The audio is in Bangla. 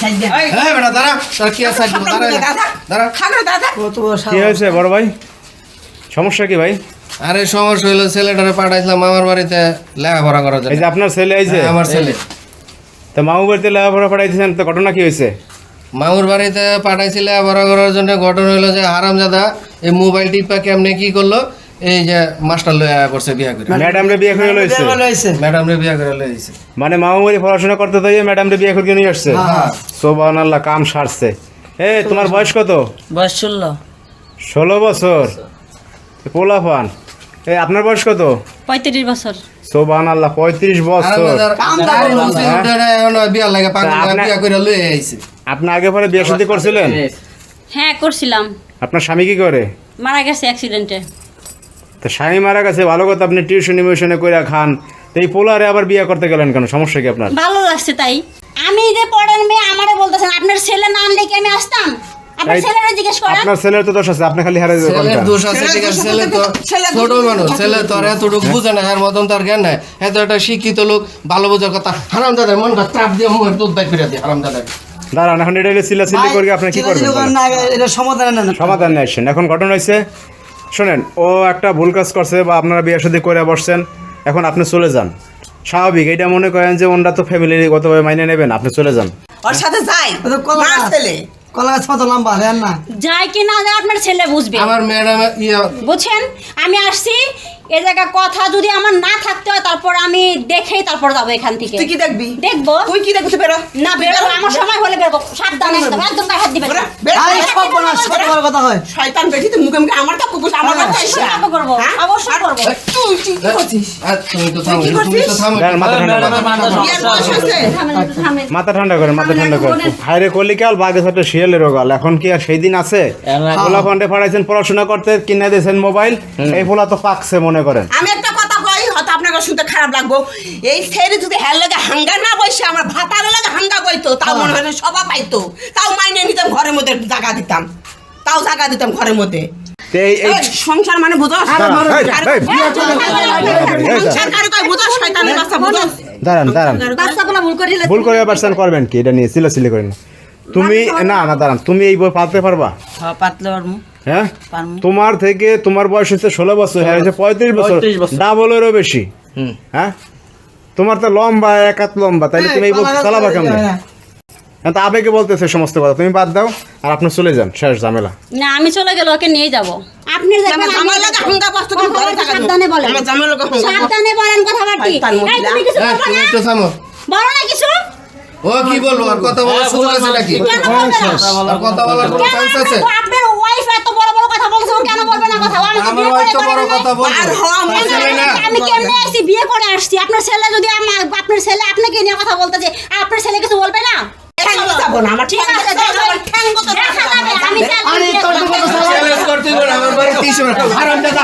হ্যাঁ বেটা দাঁড়া। তোর কি আছে দাঁড়া দাঁড়া। খানো দাদা। কত বড় কি হয়েছে বড় ভাই? সমস্যা কি ভাই? আরে সমস্যা ছেলেটারে পাঠাইছিলাম আমার বাড়িতে লেখাপড়া করার এই যে আপনার ছেলে আইছে? হ্যাঁ, আমার ছেলে। তো মামু বাড়িতে লেখাপড়া পড়াইতেছেন তো ঘটনা কি হয়েছে? মামুর বাড়িতে পাঠাইছিল লেখাপড়া করার জন্য। ঘটনা হইল যে হারামজাদা এই মোবাইল টিপা কেমনে কি করল? এই যে মাস্টার লয়ে আয়া করছে বিয়া করে। ম্যাডাম রে বিয়ে করে লইছে। ম্যাডাম রে বিয়া করে লইছে। মানে মামু পড়াশোনা করতে তো ম্যাডাম রে বিয়ে করে নিয়ে আসছে? হ্যাঁ। সোবান আল্লাহ কাম সারছে। এ তোমার বয়স কত? বয়স ষোলো। ষোলো বছর। পোলা পান এ আপনার বয়স কত? পঁয়ত্রিশ বছর। সোবান আল্লাহ পঁয়ত্রিশ বছর। আইছে। আপনি আগে পরে বিয়ে শাদী করছিলেন? হ্যাঁ। করছিলাম। আপনার স্বামী কি করে? মারা গেছে অ্যাক্সিডেন্টে তো স্বামী মারা গেছে ভালো কথা আপনি টিউশনি মিউশনে করে খান। তো এই পোলারে আবার বিয়ে করতে গেলেন কেন? সমস্যা কি আপনার? ভালো লাগছে তাই। আমি যে পড়েন মেয়ে আমারে বলতেছেন আপনার ছেলে নাম লেখে আমি আসতাম? আপনার ছেলেরা জিজ্ঞেস করেন। আপনার ছেলের তো দোষ আছে আপনি খালি হারে ছেলের দোষ আছে ঠিক আছে ছেলে তো ছোট মানুষ ছেলে তো আর এতটুকু বুঝে না এর মতন তার জ্ঞান নাই। এত একটা শিক্ষিত লোক ভালো বোঝার কথা। হারাম দাদা মন কথা চাপ দিয়ে মুখের দুধ বাই করে দিয়ে হারাম দাদা দাঁড়ান এখন এটা ভাই, করে আপনি কি করবেন সমাধান সমাধান নিয়ে আসছেন এখন ঘটনা হয়েছে শোনেন ও একটা ভুল কাজ করছে বা আপনারা বিয়ে সাথে করে বসছেন এখন আপনি চলে যান। স্বাভাবিক এটা মনে করেন যে ওনরা তো ফ্যামিলিগতভাবে মাইনে নেবেন আপনি চলে যান। ওর সাথে যাই কলা ছেলে। কলা গাছ মতো লম্বা দেন না। যায় কি না যায় আপনার ছেলে বুঝবে। আমার ম্যাডাম ইয়া। বুঝছেন? আমি আসছি এ জায়গা কথা যদি আমার না থাকতে হয় তারপর আমি দেখেই তারপর যাব এখান থেকে। তুই কি দেখবি? দেখব। তুই কি দেখবি? তুই বেরো। না বেরোবো আমার সময় হলে বেরোবো সাবধানে একদম একদম গায়ে হাত দিবেন বেরো, আরে বেরো। বড় কথা হয় শয়তান বেশি তুই মুখে মুখে আমার তো কুকুর আমার হ্যাঁ, কথা এসে করব, অবশ্যই করব। তুই তুই কি করছিস? আর তুমি তো থামো তুমি তো করছিস? থামো মাথা ঠান্ডা করেন। থামেন। মাথা ঠান্ডা করেন মাথা ঠান্ডা করেন কলিকাল বাঘে সাথে শিয়ালের গাল এখন কি আর সেই দিন আছে পোলা ফান্ডে পাঠাইছেন পড়াশোনা করতে কিনে দিয়েছেন মোবাইল। এই পোলা তো পাকছে মনে করেন। আমি একটা কথা কই হয়তো আপনাকে শুনতে খারাপ লাগবো। এই ছেড়ে যদি হ্যার লাগে হাঙ্গা না বসে আমার ভাতার লাগে হাঙ্গা বইতো তাও মনে হয় সবা পাইতো। তাও মাইনে নিতাম ঘরের মধ্যে জায়গা দিতাম। তাও জায়গা দিতাম ঘরের মধ্যে সংসার মানে বুঝো দাঁড়ান, দাঁড়ান ভুল করে দিলে ভুল করে পারছেন করবেন কি এটা নিয়ে করেন তুমি না না দাঁড়ান তুমি এই বই পালতে পারবা হ্যাঁ পাতলে হ্যাঁ তোমার থেকে তোমার বয়স হচ্ছে ষোলো বছর হ্যাঁ হচ্ছে পঁয়ত্রিশ বছর ডাবলেরও বেশি হ্যাঁ তোমার তো লম্বা এক হাত লম্বা তাইলে তুমি এই বই চালাবা কেমন হ্যাঁ তো আবেগে বলতেছে সমস্ত কথা। তুমি বাদ দাও আর আপনি চলে যান শেষ ঝামেলা। না আমি চলে গেলে ওকে নিয়ে যাব। আপনি দেখবেন আমার জামাই লাগে হাঙ্গা বস্তু ঘরে থাকা সাবধানে বলেন। আমার জামাই লাগে সাবধানে বলেন কথাবার্তি। শয়তান এই তুমি কিছু হ্যাঁ না। একটু থামো। বলো না কিছু। ও কি বলব আর কথা বলার সুযোগ আছে নাকি? কেন বলবে না? আর কথা বলার কোনো চান্স আছে? আপনার- ওয়াইফ এত বড় বড় কথা বলছে ও কেন বলবে না কথা? ও আমার বিয়ে তো বড় কথা বলব আর হওয়া ছেলে আমি কেমনে আসছি বিয়ে করে আসছি। আপনার ছেলে যদি আমার আপনার ছেলে আপনাকে নিয়ে কথা বলতেছে আপনার ছেলে কিছু বলবে না? ঠ্যাং যাব না আমার ঠিক আছে যাবে। ঠ্যাং তো দেখা যাবে, আমি আরে তোর তো কথা চ্যালেঞ্জ করতে হারাম দাদা